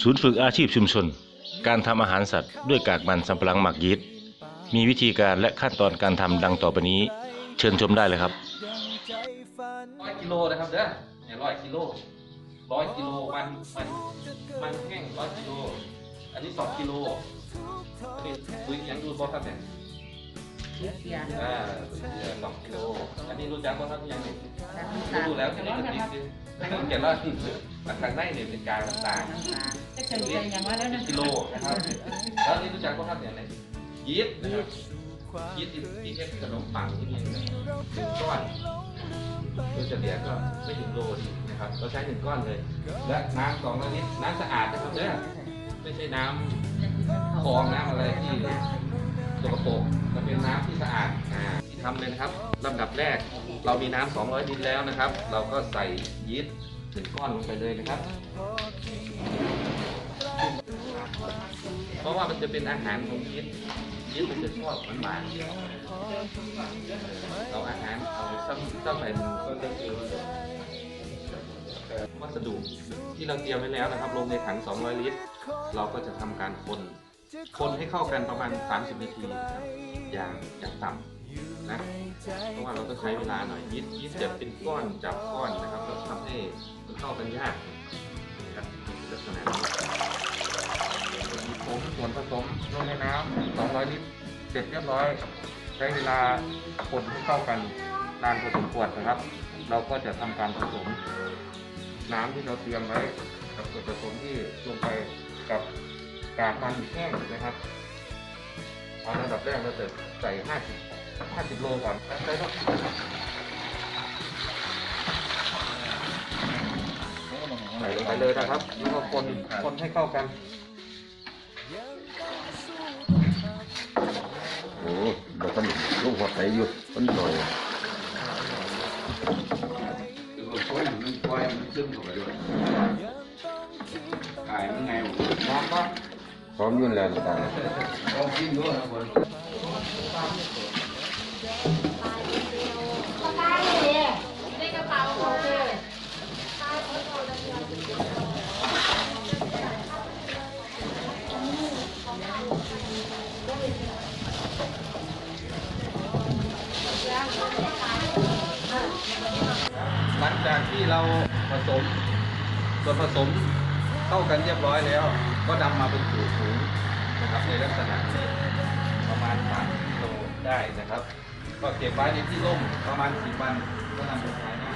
ศูนย์ฝึกอาชีพชุมชน การทำอาหารสัตว์ด้วยกากมันสำปะหลังหมักยีสต์มีวิธีการและขั้นตอนการทำดังต่อไปนี้ เชิญชมได้เลยครับร้อยกิโลนะครับเด้อเนี่ยร้อยกิโลร้อยกิโลมันมันมันแห้งร้อยกิโลอันนี้สองกิโลอันนี้ปุ๋ยอิหยังดูบอครับเนี่ยเสียงอ่าปุ๋ยเกลือสองกิโลอันนี้รู้จักบอครับยังเนี่ยจากน้ำตาลรู้แล้วแค่นี้ก็ติดคือเขียนว่าทางในเนี่ยเป็นการต่างน้ำตาลจะเฉลี่ยอย่างว่าแล้วนะๆกิโลนะครับ แล้วอันนี้รู้จักบอครับเนี่ยไหนยีสต์นะครับยีสต์ที่ที่เฮ็ดขนมปังที่นี่นะครับหนึ่งก้อนโดยเฉลี่ยก็ไม่ถึงโลดีนะครับเราใช้หนึ่งก้อนเลย และน้ำสองร้อยลิตรน้ำสะอาดนะครับเนี่ยไม่ใช่น้ำคลองน้ำอะไรที่สกปรกมันเป็นน้ำที่สะอาดอ่าที่ทำเลยนะครับลำดับแรกเรามีน้ำ200ลิตรแล้วนะครับ เราก็ใส่ยีสต์ หนึ่งก้อนลงไปเลยนะครับ เพราะว่ามันจะเป็นอาหารของยีสต์ยีสต์มันจะชอบหวานๆเราอาหารเอาซ้ำซ้ำไปก็จะคือวัสดุที่เราเตรียมไว้แล้วนะครับ ลงในถัง 200 ลิตร เราก็จะทำการคน คนให้เข้ากันประมาณ 30 นาทีครับอย่างอย่างต่ำ นะเพราะว่าเราต้องใช้เวลาหน่อยยิดยิดจะเป็นก้อนจับก้อนนะครับแล้วทำให้มันเข้ากันยากนะครับลักษณะนี้ผมส่วนผสมลงในน้ำ200 ลิตรเสร็จเรียบร้อย ใช้เวลาคนให้เข้ากันนานพอสมควรนะครับ เราก็จะทำการผสม น้ำที่เราเตรียมไว้กับส่วนผสมที่ลงไปกับกากมันแห้งนะครับเอาระดับแรกเราจะใส่ 50 50โลก่อนใส่ครับใส่ลงไปเลยนะครับ แล้วก็คนคนให้เข้ากันโอ้เราต้องลูกหัวใจอยู่มันหน่อยพร้อมก็พร้อมอยุ่นแล้วตา หลังจากที่เราผสมส่วนผสมเข้ากันเรียบร้อยแล้ว ก็นำมาเป็นถุงถุงนะครับในลักษณะนี้ประมาณ3กิโลได้นะครับ ก็เก็บไว้ในที่ร่มประมาณ10วันก็นำไปขายได้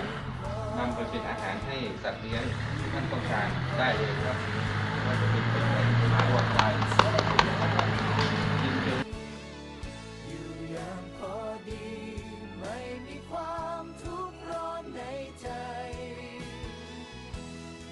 นำไปเป็นอาหารให้สัตว์เลี้ยงที่ท่านต้องการได้เลยครับว่าจะเป็นเป็นอะไร